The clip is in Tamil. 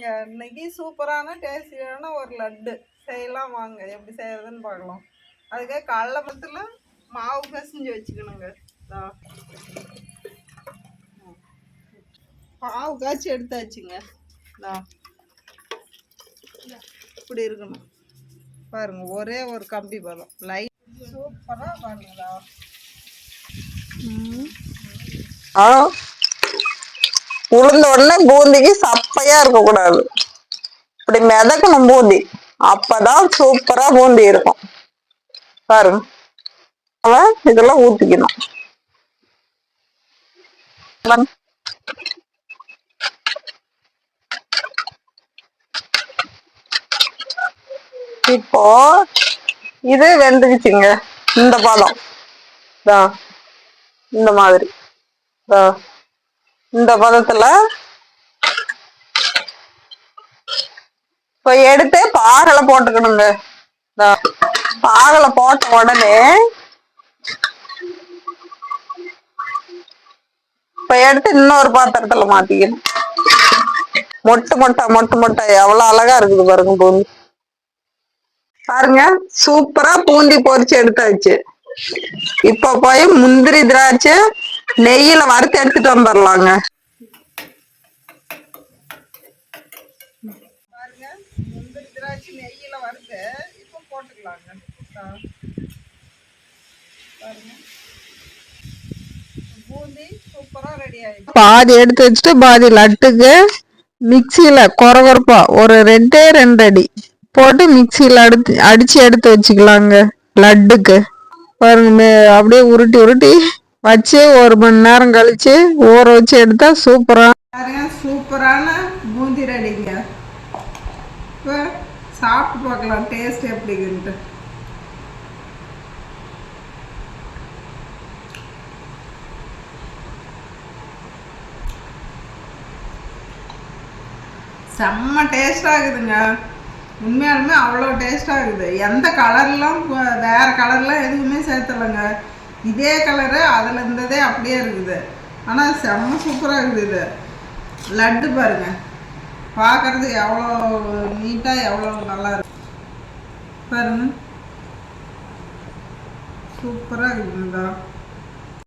வாங்க இன்னைக்கு சூப்பரான டேஸ்டியான ஒரு லட்டு. செய்யலாம் வாங்க. எப்படி செய்யறதுன்னு பார்க்கலாம். அதுக்காக கடல மரத்தில் மாவு பிசைஞ்சு வச்சுக்கணுங்க. இதோ. மாவு காய்ச்சி எடுத்தாச்சுங்க. இப்படி இருக்கணும். பாருங்க ஒரே ஒரு கம்பி பதம். லைட் சூப்பராக பாருங்களா ஆ. உளுந்த உடனே பூந்திக்கு சப்பையா இருக்க கூடாது. இப்படி மிதக்கணும் பூந்தி. அப்பதான் சூப்பரா பூந்தி இருக்கும். பாருங்க. அவன் இதெல்லாம் ஊத்திக்கணும். இப்போ இது வெந்துக்குச்சுங்க இந்த பழம் இந்த மாதிரி. இந்த பதத்துல இப்ப எடுத்து பாகல போட்டுக்கணுங்க. பாகலை போட்ட உடனே இப்ப எடுத்து இன்னொரு பாத்திரத்துல மாத்திக்கணும். மொட்டு மொட்டை மொட்டு மொட்டை எவ்வளவு அழகா இருக்குது பாருங்க பூந்தி பாருங்க சூப்பரா பூந்தி பொரிச்சு எடுத்தாச்சு. இப்ப போய் முந்திரி திராட்சை நெய்யில வறுத்து எடுத்துட்டு வந்துடலாங்க பாருங்க முந்திரி திராட்சை நெய்யில் வறுத்து இப்போ போட்டுக்கலாங்க. ஆ. பாருங்க. பூந்தி சூப்பராக ரெடி ஆயிடுச்சு. பாதி எடுத்து வச்சுட்டு பாதி லட்டுக்கு மிக்சியில கொரகொரப்பா ஒரு ரெண்டே ரெண்டு அடி போட்டு மிக்சியில அடிச்சு அடிச்சு எடுத்து வச்சுக்கலாங்க லட்டுக்கு. பாருங்க அப்படியே உருட்டி உருட்டி வச்சு ஒரு மணி நேரம் கழிச்சு ஊற வச்சு எடுத்தா சூப்பரா பாருங்க சூப்பரான பூந்தி ரெடிங்க. இப்போ சாப்பிட்டு பார்க்கலாம் டேஸ்ட் எப்படின்ட்டு. செம்ம டேஸ்டாக இருக்குதுங்க. உண்மையாலுமே அவ்வளோ டேஸ்டாக இருக்குது. எந்த கலர்லாம் வேறு கலர்லாம் எதுவுமே சேர்த்தலைங்க. இதே கலரு அதில் இருந்ததே அப்படியே இருக்குது. ஆனால் செம்ம சூப்பராக இருக்குது இது. லட்டு பாருங்க. பார்க்குறது எவ்வளோ நீட்டாக எவ்வளோ நல்லா இருக்கு. பாருங்க. சூப்பராக இருக்குதுதான்